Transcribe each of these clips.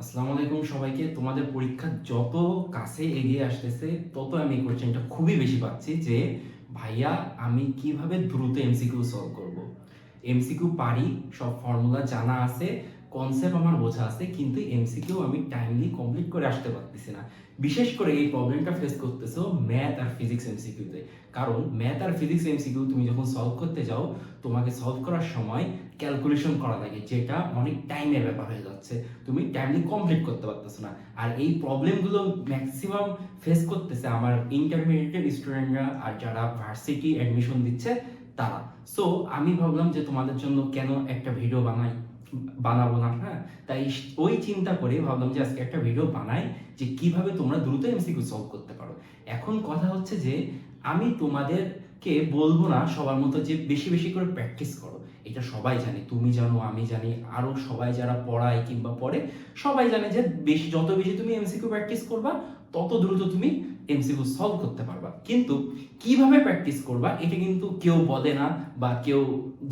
আসসালামু আলাইকুম সবাইকে। তোমাদের পরীক্ষা যত কাছে এগিয়ে আসতেছে, তত আমি এই কোশ্চেনটা খুবই বেশি পাচ্ছি যে, ভাইয়া, আমি কীভাবে দ্রুত এমসিকিউ সলভ করব? এমসিকিউ পারি, সব ফর্মুলা জানা আছে কনসেপ্ট আমার বোঝা আছে, কিন্তু এমসিকিউ আমি টাইমলি কমপ্লিট করে আসতে পারতেছি না। বিশেষ করে এই প্রবলেমটা ফেস করতেছো ম্যাথ আর ফিজিক্স এমসিকিউতে কারণ ম্যাথ আর ফিজিক্স এমসিকিউ তুমি যখন সলভ করতে যাও, তোমাকে সলভ করার সময় ক্যালকুলেশন করা লাগে, যেটা অনেক টাইমের ব্যাপার হয়ে যাচ্ছে। তুমি টাইমলি কমপ্লিট করতে পারতেছো না। আর এই প্রবলেমগুলো ম্যাক্সিমাম ফেস করতেছে আমার ইন্টারমিডিয়েটের স্টুডেন্টরা আর যারা ভার্সিটি অ্যাডমিশন দিচ্ছে, তারা। সো আমি ভাবলাম যে তোমাদের জন্য কেন একটা ভিডিও বানাই? বানাবো না হ্যাঁ? তাই ওই চিন্তা করে ভাবলাম যে আজকে একটা ভিডিও বানাই যে কীভাবে তোমরা দ্রুত এমসিকিউ সলভ করতে পারো। এখন কথা হচ্ছে যে আমি তোমাদেরকে বলব না, সবার মতো যে বেশি বেশি করে প্র্যাকটিস করো। এটা সবাই জানে, তুমি জানো, আমি জানি, আরও সবাই যারা পড়ায় কিংবা পড়ে, সবাই জানে যে বেশি, যত বেশি তুমি এমসিকিউ প্র্যাকটিস করবা, তত দ্রুত তুমি এমসিকিউ সলভ করতে পারবা। কিন্তু কীভাবে প্র্যাকটিস করবা, এটা কিন্তু কেউ বলে না বা কেউ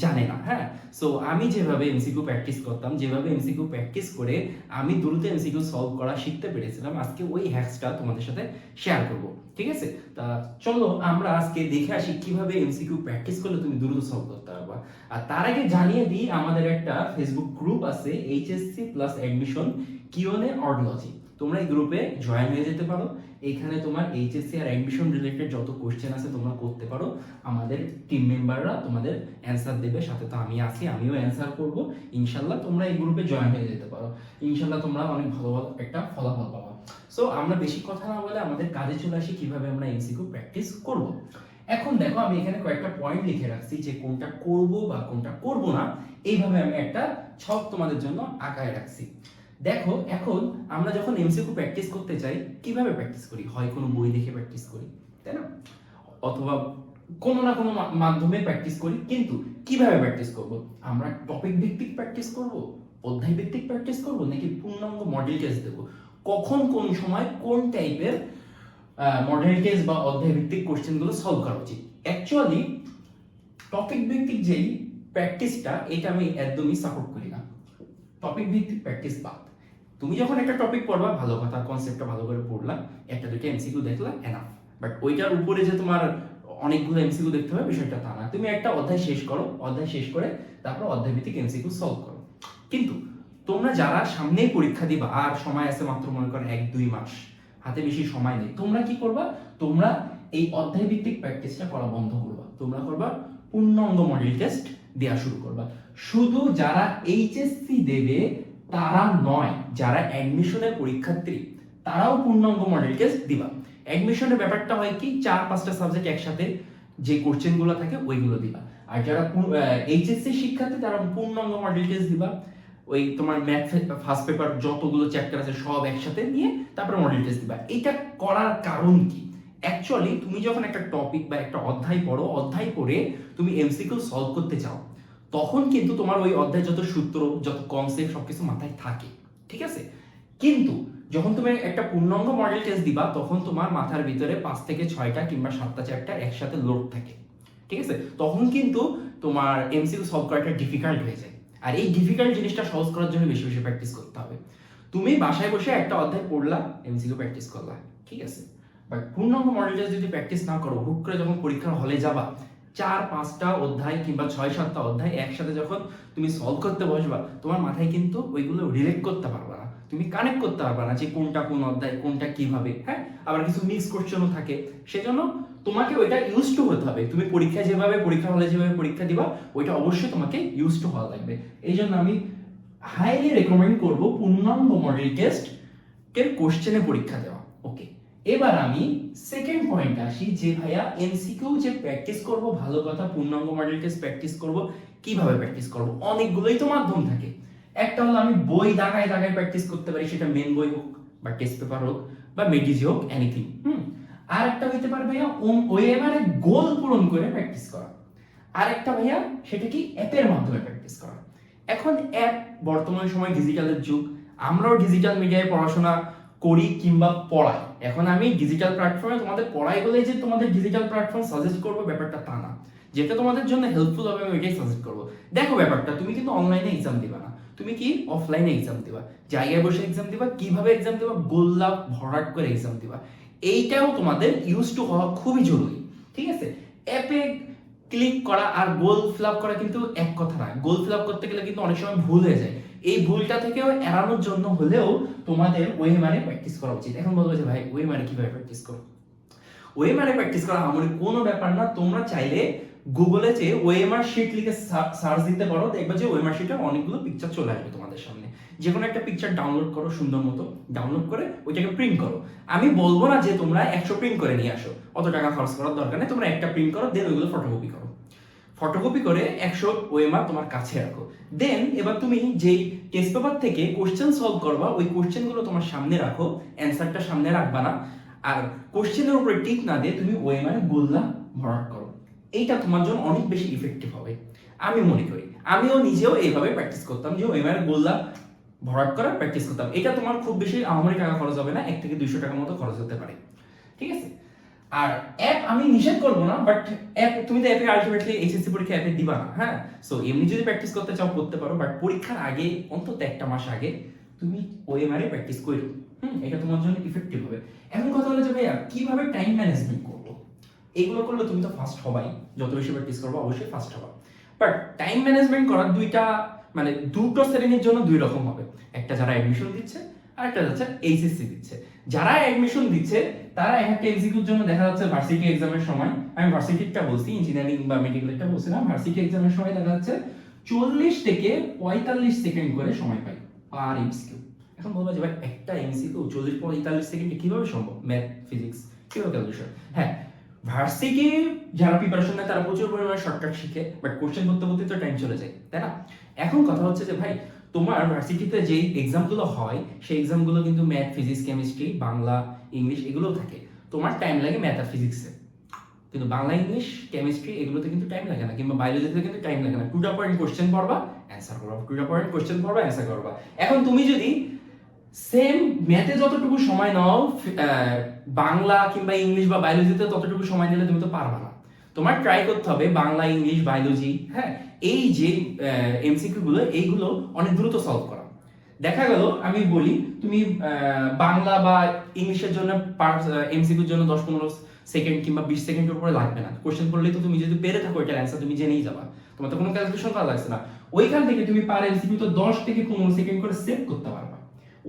জানে না হ্যাঁ? সো আমি যেভাবে এমসিকিউ প্র্যাকটিস করতাম, যেভাবে এমসিকিউ প্র্যাকটিস করে আমি দ্রুত এমসিকিউ সলভ করা শিখতে পেরেছিলাম, আজকে ওই হ্যাক্সটা তোমাদের সাথে শেয়ার করব, ঠিক আছে? তা চলো আমরা আজকে দেখে আসি কীভাবে এমসিকিউ প্র্যাকটিস করলে তুমি দ্রুত সলভ করতে পারবা। আর তার আগে জানিয়ে দিই, আমাদের একটা ফেসবুক গ্রুপ আছে এইচএসসি প্লাস অ্যাডমিশন কিওনে অর্ডোলজি তোমরা এই গ্রুপে জয়েন হয়ে যেতে পারো। এখানে তোমার এইচএসসি আর অ্যাডমিশন রিলেটেড যত কোশ্চেন আছে তোমরা করতে পারো। আমাদের টিম মেম্বাররা তোমাদের অ্যান্সার দেবে, সাথে তো আমি আছি, আমিও অ্যান্সার করব। ইনশাল্লাহ তোমরা এই গ্রুপে জয়েন হয়ে যেতে পারো। ইনশাল্লাহ তোমরা অনেক ভালো ভালো একটা ফলাফল পাবা। সো আমরা বেশি কথা না বলে আমাদের কাজে চলে আসি, কীভাবে আমরা এমসিকিউ প্র্যাকটিস করব। এখন দেখো, আমি এখানে কয়েকটা পয়েন্ট লিখে রাখছি যে কোনটা করব বা কোনটা করব না। এইভাবে আমি একটা ছক তোমাদের জন্য আঁকায় রাখছি। দেখো, এখন আমরা যখন এমসিকিউ প্র্যাকটিস করতে চাই কীভাবে প্র্যাকটিস করি? হয় কোনো বই দেখে প্র্যাকটিস করি, তাই না? অথবা কোনো না কোনো মাধ্যমে প্র্যাকটিস করি, কিন্তু কীভাবে প্র্যাকটিস করব? আমরা টপিক ভিত্তিক প্র্যাকটিস করব? অধ্যায় ভিত্তিক প্র্যাকটিস করব? নাকি পূর্ণাঙ্গ মডেল টেস্ট দেব? কখন কোন সময় কোন টাইপের মডেল টেস্ট বা অধ্যায় ভিত্তিক কোশ্চেনগুলো সলভ করা উচিত? অ্যাকচুয়ালি টপিক ভিত্তিক যেই প্র্যাকটিসটা এটা আমি একদমই সাপোর্ট করি না। টপিক ভিত্তিক প্র্যাকটিস বাদ। তুমি যখন একটা টপিক পড়বা, ভালো কথা কনসেপ্টটা ভালো করে পড়লা, একটা দুটো এমসিকিউ দেখলা এনাফ বাট ওইটার উপরে যে তোমার অনেকগুলো এমসিকিউ দেখতে হবে, বিষয়টা তা না। তুমি একটা অধ্যায় শেষ করো, অধ্যায় শেষ করে তারপর অধ্যায় ভিত্তিক এমসিকিউ সলভ করো। কিন্তু তোমরা যারা সামনেই পরীক্ষা দিবা, আর সময় আছে মাত্র মনে করো এক, দুই মাস, হাতে বেশি সময় নেই, তোমরা কি করবা? তোমরা এই অধ্যায় ভিত্তিক প্র্যাকটিসটা করা বন্ধ করবা। তোমরা করবা পূর্ণাঙ্গ মডেল টেস্ট দেওয়া শুরু করবা। শুধু যারা এইচএসসি দেবে, তারা নয়, যারা অ্যাডমিশনের পরীক্ষার্থী, তারাও পূর্ণাঙ্গ মডেল টেস্ট দিবা। অ্যাডমিশনের ব্যাপারটা হয় কি, চার, পাঁচটা সাবজেক্ট একসাথে যে কোশ্চেনগুলো থাকে, ওইগুলো দিবা। আর যারা এইচএসসি শিক্ষার্থী, তারা পূর্ণাঙ্গ মডেল টেস্ট দিবা। ওই তোমার ম্যাথ ফার্স্ট পেপার যতগুলো চ্যাপ্টার আছে, সব একসাথে নিয়ে তারপরে মডেল টেস্ট দিবা। এটা করার কারণ কি? অ্যাকচুয়ালি তুমি যখন একটা টপিক বা একটা অধ্যায় পড়ো, অধ্যায় পড়ে তুমি এমসিকিউ সলভ করতে চাও, তখন কিন্তু তোমার ওই অধ্যায় যত সূত্র, যত কনসেপ্ট সবকিছু মাথায় থাকে, ঠিক আছে? কিন্তু যখন তুমি একটা পূর্ণাঙ্গ মডেল টেস্ট দিবা, তখন তোমার মাথার ভিতরে পাঁচ থেকে ছয়টা কিংবা সাতটা চ্যাপ্টার একসাথে লোড থাকে, ঠিক আছে? তখন কিন্তু তোমার এমসিকিউ সলভ করাটা ডিফিকাল্ট হয়ে যায়। আর এই ডিফিকাল্ট জিনিসটা সহজ করার জন্য বেশি বেশি প্র্যাকটিস করতে হবে। তুমি বাসায় বসে একটা অধ্যায় পড়লা এমসিকিউ প্র্যাকটিস করলা, ঠিক আছে? পূর্ণাঙ্গ মডেল যদি প্র্যাকটিস না করো, হুট করে যখন পরীক্ষার হলে যাবা, চার, পাঁচটা অধ্যায় কিংবা ছয়, সাতটা অধ্যায় একসাথে যখন তুমি সলভ করতে বসবা, তোমার মাথায় কিন্তু ওইগুলো রিলেট করতে পারবা না। তুমি কানেক্ট করতে পারবা না যে কোনটা কোন অধ্যায়, কোনটা কীভাবে হ্যাঁ? আবার কিছু মিক্স কোশ্চেনও থাকে। সেজন্য তোমাকে ওইটা ইউজ টু হতে হবে। তুমি পরীক্ষা যেভাবে পরীক্ষা হলে যেভাবে পরীক্ষা দিবা, ওইটা অবশ্যই তোমাকে ইউজ টু হওয়া লাগবে। এই জন্য আমি হাইলি রেকমেন্ড করব পূর্ণাঙ্গ মডেল টেস্ট এর কোশ্চেনে পরীক্ষা দেওয়া। এবার আমি সেকেন্ড পয়েন্ট আসি যে ভাইয়া এমসিকিউ যে প্র্যাকটিস করব, ভালো কথা, পূর্ণাঙ্গ মডেল টেস্ট প্র্যাকটিস করব, কীভাবে প্র্যাকটিস করব, অনেকগুলোই তো মাধ্যম থাকে। একটা হলো আমি বই দাগায় দাগায় প্র্যাকটিস করতে পারি, সেটা মেন বই হোক বা টেস্ট পেপার হোক বা মেডিজি হোক এনিথিং হুম? আর একটা হইতে পারে ভাইয়া ওয়েবারে গোল পূরণ করে প্র্যাকটিস করা। আর একটা ভাইয়া, সেটা কি অ্যাপের মাধ্যমে প্র্যাকটিস করা। এখন অ্যাপ বর্তমান সময় ডিজিটালের যুগ, আমরাও ডিজিটাল মিডিয়ায় পড়াশোনা করি কিংবা পড়াই। এখন আমি ডিজিটাল প্ল্যাটফর্মে তোমাদের পড়াই বলে যে তোমাদের ডিজিটাল প্ল্যাটফর্ম সাজেস্ট করব, ব্যাপারটা তা না। যেটা তোমাদের জন্য হেল্পফুল হবে, আমি ওইটাই সাজেস্ট করব। দেখো ব্যাপারটা, তুমি কিন্তু অনলাইনে এক্সাম দিবা না। তুমি কি অফলাইনে এক্সাম দিবা? জায়গায় বসে এক্সাম দিবা? কীভাবে এক্সাম দিবা? গোল্লা ভরাট করে এক্সাম দিবা। এইটাও তোমাদের ইউজ টু হওয়া খুবই জরুরি, ঠিক আছে? অ্যাপে ক্লিক করা আর গোল ফিল আপ করা কিন্তু এক কথা না। গোল ফিল আপ করতে গেলে কিন্তু অনেক সময় ভুল হয়ে যায়। এই ভুলটা থেকেও এড়ানোর জন্য হলেও তোমাদের ওয়ে মানে প্র্যাকটিস করা উচিত। এখন বলব যে ভাই, ওয়ে মানে কীভাবে প্র্যাকটিস করো? ওয়ে মানে প্র্যাকটিস করা আমার কোনো ব্যাপার না, তোমরা চাইলে গুগলে যে ওয়েমার শিট লিখে সার্চ দিতে পারো, দেখবে যে ওয়েমার শিটে অনেকগুলো পিকচার চলে আসবে তোমাদের সামনে। যে কোনো একটা পিকচার ডাউনলোড করো সুন্দর মতো ডাউনলোড করে ওইটাকে প্রিন্ট করো। আমি বলব না যে তোমরা একশো প্রিন্ট করে নিয়ে আসো, অত টাকা খরচ করার দরকার নেই, তোমরা একটা প্রিন্ট করো দেন ওইগুলো ফটোকপি করো। ফটোকপি করে একশো ওয়েমার তোমার কাছে রাখো। দেন এবার তুমি যেই টেস্ট পেপার থেকে কোশ্চেন সলভ করবা, ওই কোশ্চেনগুলো তোমার সামনে রাখো অ্যান্সারটা সামনে রাখবা না। আর কোশ্চেনের উপরে টিক না দিয়ে তুমি ওয়েমারে গোল্লা ভরাট করো। এইটা তোমার জন্য অনেক বেশি ইফেক্টিভ হবে। আমি মনে করি, আমিও নিজেও এইভাবে প্র্যাকটিস করতাম যে ওয়েমারে গোল্লা ভরাট করা প্র্যাকটিস করতাম। এটা তোমার খুব বেশি আমারই টাকা খরচ হবে না, এক থেকে দুইশো টাকার মতো খরচ হতে পারে। ঠিক আছে? আর অ্যাপ আমি নিষেধ করব না বাট অ্যাপ তুমি তো অ্যাপে আলটিমেটলি এইচএসসি পরীক্ষা অ্যাপে দিবা না হ্যাঁ? সো এমনি যদি প্র্যাকটিস করতে চাও, করতে পারো বাট পরীক্ষার আগে, অন্তত একটা মাস আগে, তুমি ওএমআরে প্র্যাকটিস করো হুম? এটা তোমার জন্য ইফেক্টিভ হবে। এখন কথা হলো যে, ভাইয়া, কীভাবে টাইম ম্যানেজমেন্ট করব? এগুলো করলে তুমি তো ফার্স্ট হবাই। যত বেশি প্র্যাকটিস করব, অবশ্যই ফার্স্ট হবা। বাট টাইম ম্যানেজমেন্ট করার দুইটা মানে দুটো শ্রেণির জন্য দুই রকম হবে। একটা যারা অ্যাডমিশন দিচ্ছে আর একটা যাচ্ছে এইচএসসি দিচ্ছে। যারা অ্যাডমিশন দিচ্ছে, তারা এক একটা এক্সিকিউর জন্য দেখা যাচ্ছে ভার্সিটি এক্সামের সময়, আমি ভার্সিটিটা বলছি ইঞ্জিনিয়ারিং বা মেডিকেলটা বলছি না ভার্সিটি এক্সামের সময় দেখা যাচ্ছে চল্লিশ থেকে পঁয়তাল্লিশ সেকেন্ড করে সময় পাই পার এমসিকিউ এখন বলব যে ভাই একটা এমসিকিউ চল্লিশ পঁয়তাল্লিশ সেকেন্ডে কীভাবে সম্ভব? ম্যাথ ফিজিক্স কীভাবে ক্যালকুলেশন হ্যাঁ ভার্সিটি যারা প্রিপারেশন নেয়, তারা প্রচুর পরিমাণে শর্টকাট শিখে বাট কোশ্চেন করতে করতে তো টাইম চলে যায়, তাই না? এখন কথা হচ্ছে যে ভাই তোমার ভার্সিটিতে যেই এক্সামগুলো হয়, সেই এক্সামগুলো কিন্তু math physics chemistry Bangla English এগুলোও থাকে। তোমার টাইম লাগে ম্যাথ আর ফিজিক্সে কিন্তু বাংলা ইংলিশ কেমিস্ট্রি এগুলোতে কিন্তু টাইম লাগে না, কিংবা বায়োলজিতে কিন্তু টাইম লাগে না। টু দা পয়েন্ট কোশ্চেন পড়বা অ্যান্সার করবা। টু দা পয়েন্ট কোশ্চেন পড়বা অ্যান্সার করবা। এখন তুমি যদি সেম ম্যাথে যতটুকু সময় নাও বাংলা কিংবা ইংলিশ বা বায়োলজিতে ততটুকু সময় নিলে তুমি তো পারবা না। তোমার ট্রাই করতে হবে বাংলা, ইংলিশ বায়োলজি হ্যাঁ? এই যে এমসিকিউ গুলো, এইগুলো অনেক দ্রুত সলভ করা। দেখা গেল, আমি বলি, তুমি বাংলা বা ইংলিশের জন্য এমসিকিউর জন্য দশ পনেরো সেকেন্ড কিংবা বিশ সেকেন্ডের উপরে লাগবে না। কোশ্চেন করলেই তো তুমি যদি পেরে থাকো, এটার অ্যান্সার তুমি জেনেই যাবা। তোমার তো কোনো ক্যালকুলেশন করা লাগছে না। ওইখান থেকে তুমি পার এমসিকিউ তো দশ থেকে পনেরো সেকেন্ড করে সেভ করতে পারবা।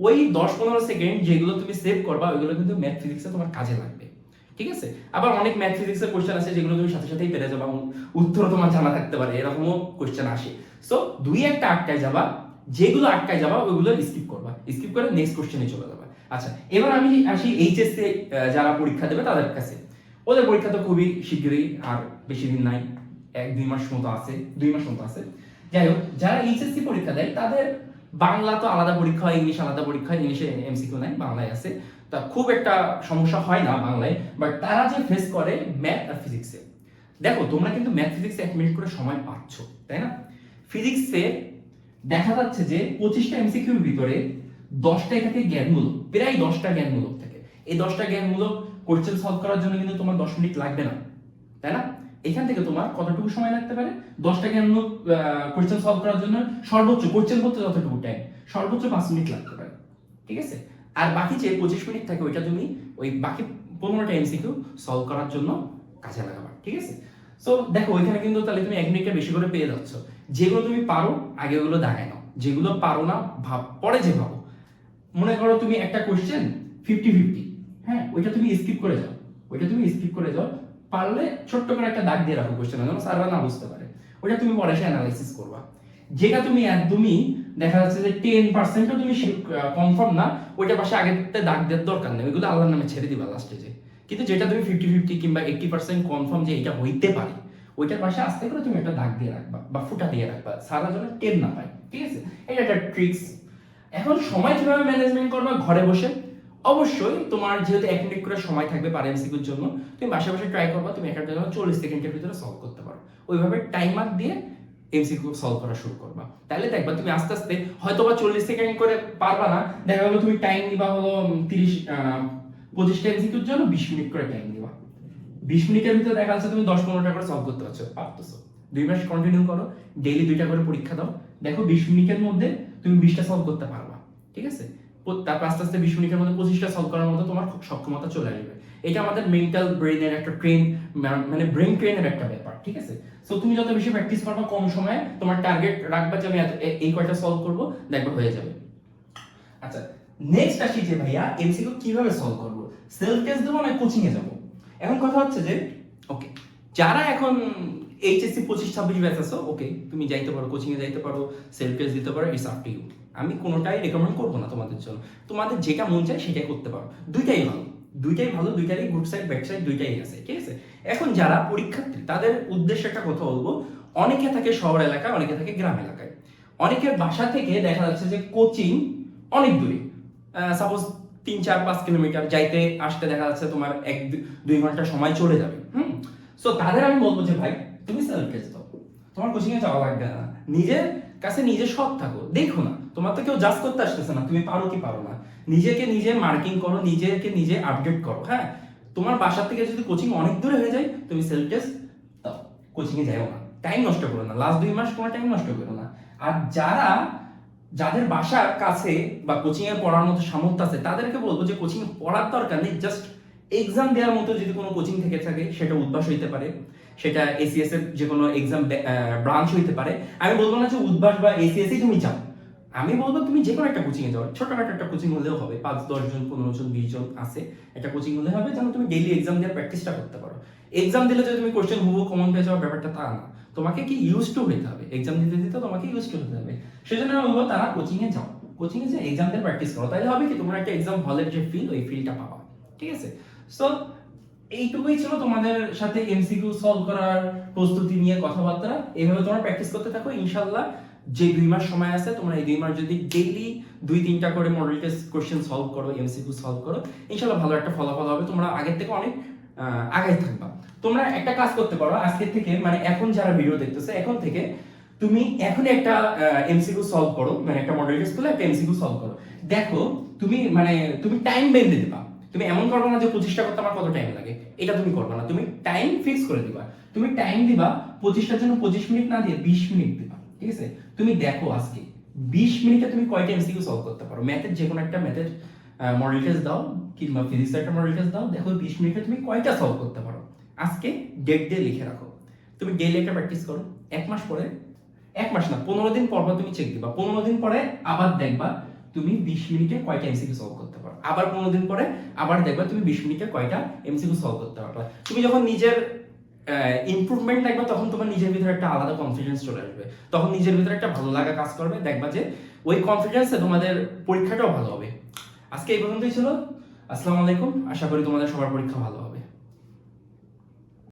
ওই দশ পনেরো সেকেন্ড যেগুলো তুমি সেভ করবা, ওইগুলো কিন্তু ম্যাথ ফিজিক্সে তোমার কাজে লাগবে। ঠিক আছে? আবার অনেক ম্যাথ ফিজিক্সের কোশ্চেন আছে যেগুলো তুমি সাথে সাথেই পেরে যাবা উত্তর তোমার জানা থাকতে পারে, এরকমও কোশ্চেন আসে। সো দুই একটা আটকায় যাবা, যেগুলো আটকায় যাবা ওইগুলো স্কিপ করবা। স্কিপ করে নেক্সট কোশ্চেনে চলে যাবা। আচ্ছা এবার আমি আসি এইচএসসি যারা পরীক্ষা দেবে তাদের কাছে। ওদের পরীক্ষা তো খুবই শীঘ্রই, আর বেশি দিন নাই, এক দুই মাস মতো আছে, দুই মাস মতো আছে। যাই হোক, যারা এইচএসসি পরীক্ষা দেয়, তাদের বাংলা তো আলাদা পরীক্ষা হয় ইংলিশ আলাদা পরীক্ষা হয় ইংলিশে এমসিকিউ নাই, বাংলায় আছে। তা খুব একটা সমস্যা হয় না বাংলায় বাট তারা যে ফেস করে ম্যাথ আর ফিজিক্সে দেখো, তোমরা কিন্তু ম্যাথ ফিজিক্সে এক মিনিট করে সময় পাচ্ছ, তাই না? ফিজিক্সে দেখা যাচ্ছে যে পঁচিশটা এমসিকিউর ভিতরে দশটা এখানে জ্ঞানমূলক, প্রায় দশটা জ্ঞানমূলক থাকে। এই দশটা জ্ঞানমূলক কোশ্চেন সলভ করার জন্য কিন্তু তোমার দশ মিনিট লাগবে না, তাই না? এখান থেকে তোমার কতটুকু সময় লাগতে পারে? দশটা জ্ঞানমূলক কোশ্চেন সলভ করার জন্য সর্বোচ্চ কোশ্চেন করতে যতটুকু টাইম সর্বোচ্চ পাঁচ মিনিট লাগতে পারে। ঠিক আছে? আর বাকি যে পঁচিশ মিনিট থাকে, ওইটা তুমি ওই বাকি পনেরোটা এমসিকিউ সলভ করার জন্য কাজে লাগাবা। ঠিক আছে? সো দেখো, ওইখানে কিন্তু তাহলে তুমি এক মিনিটটা বেশি করে পেয়ে যাচ্ছ। যেগুলো তুমি পারো আগে ওগুলো দাগায় নাও। যেগুলো পারো না, ভাব, পরে যে ভাবো। মনে করো তুমি একটা কোয়েশ্চেন ফিফটি ফিফটি হ্যাঁ? ওইটা তুমি স্কিপ করে যাও। ওইটা তুমি স্কিপ করে যাও। পারলে ছোট্ট করে একটা দাগ দিয়ে রাখো কোশ্চেন যেন স্যাররা না বুঝতে পারে। ওইটা তুমি পরে এসে অ্যানালাইসিস করবা। যেটা তুমি একদমই দেখা যাচ্ছে যে টেন পার্সেন্টও তুমি কনফার্ম না, ওইটা পাশে আগে দাগ দেওয়ার দরকার নেই। ওইগুলো আল্লাহর নামে ছেড়ে দিবা লাস্টে যে কিন্তু যেটা তুমি ফিফটি ফিফটি কিংবা এইটটি পার্সেন্ট কনফার্ম যে এটা হইতে পারে, ওইটার পাশে আস্তে করে তুমি একটা দাগ দিয়ে রাখবা বা ফুটা দিয়ে রাখবা। সারা যেন টেন না পায়, ঠিক আছে? এটা একটা ট্রিক্স এখন সময় কীভাবে ম্যানেজমেন্ট করবা? ঘরে বসে। অবশ্যই তোমার যেহেতু এক মিনিট করে সময় থাকবে পার এমসিকিউর জন্য, তুমি বাসা বাসা ট্রাই করবা, তুমি একটা জন্য চল্লিশ সেকেন্ডের ভিতরে সলভ করতে পারো। ওইভাবে টাইমার দিয়ে এমসিকিউ সলভ করা শুরু করবা। তাহলে দেখবা তুমি আস্তে আস্তে হয়তো বা চল্লিশ সেকেন্ড করে পারবা না, দেখা গেলো তুমি টাইম নিবা হলো তিরিশ পঁচিশটা এমসিকিউর জন্য বিশ মিনিট করে টাইম নিবা। বিশ মিনিটের ভিতরে দেখা যাচ্ছে তুমি দশ পনেরোটা করে সলভ করতে পারছ, পারতেছো। দুই মাস কন্টিনিউ করো ডেইলি দুইটা করে পরীক্ষা দাও। দেখো বিশ মিনিটের মধ্যে তুমি বিশটা সলভ করতে পারবা, ঠিক আছে? তারপর আস্তে আস্তে বিশ মিনিটের মধ্যে পঁচিশটা সলভ করার মতো তোমার সক্ষমতা চলে আসবে। এটা আমাদের মেন্টাল ব্রেনের একটা ট্রেন মানে ব্রেন ট্রেনের একটা ব্যাপার, ঠিক আছে? সো তুমি যত বেশি প্র্যাকটিস করবা কম সময়ে তোমার টার্গেট রাখবা যে আমি এই কয়টা সলভ করব দেখবা হয়ে যাবে। আচ্ছা নেক্সট আসি যে ভাইয়া এমসিকিউ কীভাবে সলভ করব? সেলফ টেস্ট দেবো না কোচিং এ যাব? এখন কথা হচ্ছে যে ওকে যারা এখন এইচএসসি পঁচিশ, ছাব্বিশ ব্যাচ আছো ওকে তুমি যাইতে পারো কোচিং এ যাইতে পারো সেলফ টেস্ট দিতে পারো ইটস আপ টু ইউ আমি কোনোটাই রেকমেন্ড করব না তোমাদের জন্য। তোমাদের যেটা মন চায় সেটাই করতে পারো। দুইটাই ভালো। দুইটাই ভালো, দুইটারই গুড সাইড ব্যাড সাইড দুইটাই আছে, ঠিক আছে? এখন যারা পরীক্ষার্থী, তাদের উদ্দেশ্যে একটা কথা বলব। অনেকে থাকে শহর এলাকায়, অনেকে থাকে গ্রাম এলাকায়। অনেকের বাসা থেকে দেখা যাচ্ছে যে কোচিং অনেক দূরে। সাপোজ তিন, চার, পাঁচ কিলোমিটার যাইতে, আসতে দেখা যাচ্ছে তোমার এক দুই ঘণ্টা সময় চলে যাবে। হুম? সো তাদের আমি বলব যে ভাই তুমি সেলফ টেস্ট দাও তোমার কোচিং এ যাওয়া লাগবে না। নিজের কাছে নিজে সৎ থাকো। দেখো না, তোমার তো কেউ জাজ করতে আসতেছে না, তুমি পারো কি পারো না। নিজেকে নিজে মার্কিং করো, নিজেকে নিজে আপডেট করো হ্যাঁ? তোমার বাসা থেকে যদি কোচিং অনেক দূরে হয়ে যায়, তুমি সেলফ টেস্ট দাও। কোচিং এ যাও না। টাইম নষ্ট করো না। লাস্ট দুই মাস কোনো টাইম নষ্ট করো না। আর যারা, যাদের বাসার কাছে বা কোচিং এ পড়ার মতো সামর্থ্য আছে, তাদেরকে বলব যে কোচিং পড়ার দরকার নেই। জাস্ট এক্সাম দেওয়ার মতো যদি কোনো কোচিং থেকে থাকে, সেটা উদ্ভাস হইতে পারে। সেটা এসিএস এর যে কোনো এক্সাম ব্রাঞ্চ হইতে পারে। আমি বলব না যে উদ্ভাস বা এসিএস তুমি যাও। আমি বলব তুমি যে কোনো একটা কোচিং এ যাও। ছোটখাটো একটা কোচিং হলেও হবে। পাঁচ, দশ জন, পনেরো জন, বিশ জন আছে। একটা কোচিং হলে হবে যেন তুমি ডেইলি এক্সাম দেওয়ার প্র্যাকটিসটা করতে পারো। এক্সাম দিলে যদি তুমি কোশ্চেন হুবু কমন পেয়ে যাওয়ার ব্যাপারটা তা না। তোমাকে কি ইউজ টু হইতে হবে? এক্সাম দিতে দিতে তোমাকে ইউজ টু হতে হবে। সেজন্য আমি বলব তারা কোচিং এ যাও। কোচিং এ যে এক্সাম দিয়ে প্র্যাকটিস করো তাহলে হবে কি তোমরা একটা এক্সাম হলের যে ফিল ওই ফিলটা পাবা। ঠিক আছে? সো এইটুকুই ছিল তোমাদের সাথে এমসিকিউ সলভ করার প্রস্তুতি নিয়ে কথাবার্তা। এইভাবে তোমরা প্র্যাকটিস করতে থাকো ইনশাল্লাহ যে দুই মাস সময় আছে, তোমরা এই দুই মাস যদি ডেইলি দুই, তিনটা করে মডেল টেস্ট কোশ্চেন সলভ করো এমসিকিউ সলভ করো ইনশাল্লাহ ভালো একটা ফলাফল হবে। তোমরা আগের থেকে অনেক আগাই থাকবা। তোমরা একটা কাজ করতে পারো, আজকের থেকে মানে এখন যারা ভিডিও দেখতেছে, এখন থেকে তুমি এখনই একটা এমসিকিউ সলভ করো মানে একটা মডেল টেস্ট করলে একটা এমসিকিউ সলভ করো। দেখো, তুমি মানে তুমি টাইম বেঁধে দিবা তুমি এমন করবে না যে পঁচিশটা করতে আমার কত টাইম লাগে? এটা তুমি করবে না। তুমি টাইম ফিক্স করে দিবা। তুমি টাইম দিবা পঁচিশটার জন্য পঁচিশ মিনিট না দিয়ে বিশ মিনিট দিবা, ঠিক আছে? তুমি দেখো আজকে, বিশ মিনিটে তুমি কয়টা এমসিকিউ সলভ করতে পারো? ম্যাথের যে কোনো একটা ম্যাথের মডেল টেস্ট দাও, কিংবা ফিজিক্স একটা মডেল টেস্ট দাও, দেখো বিশ মিনিটে তুমি কয়টা সলভ করতে পারো? আজকে ডেট দিয়ে লিখে রাখো। তুমি ডেইলি একটা প্র্যাকটিস করো। এক মাস পরে, এক মাস না, পনেরো দিন পর তুমি চেক দিবা। পনেরো দিন পরে আবার দেখবা তুমি বিশ মিনিটে কয়টা এমসিকিউ সলভ করতে পারো? আবার পনেরো দিন পরে আবার দেখবে তুমি বিশ মিনিটে কয়টা এমসিকিউ সলভ করতে পারবা। তুমি যখন নিজের ইমপ্রুভমেন্ট দেখবা তখন তোমার নিজের ভিতরে একটা আলাদা কনফিডেন্স চলে আসবে। তখন নিজের ভিতরে একটা ভালো লাগা কাজ করবে, দেখবা যে ওই কনফিডেন্সে তোমাদের পরীক্ষাটাও ভালো হবে। আজকে এই পর্যন্তই ছিল। আসসালামু আলাইকুম। আশা করি তোমাদের সবার পরীক্ষা ভালো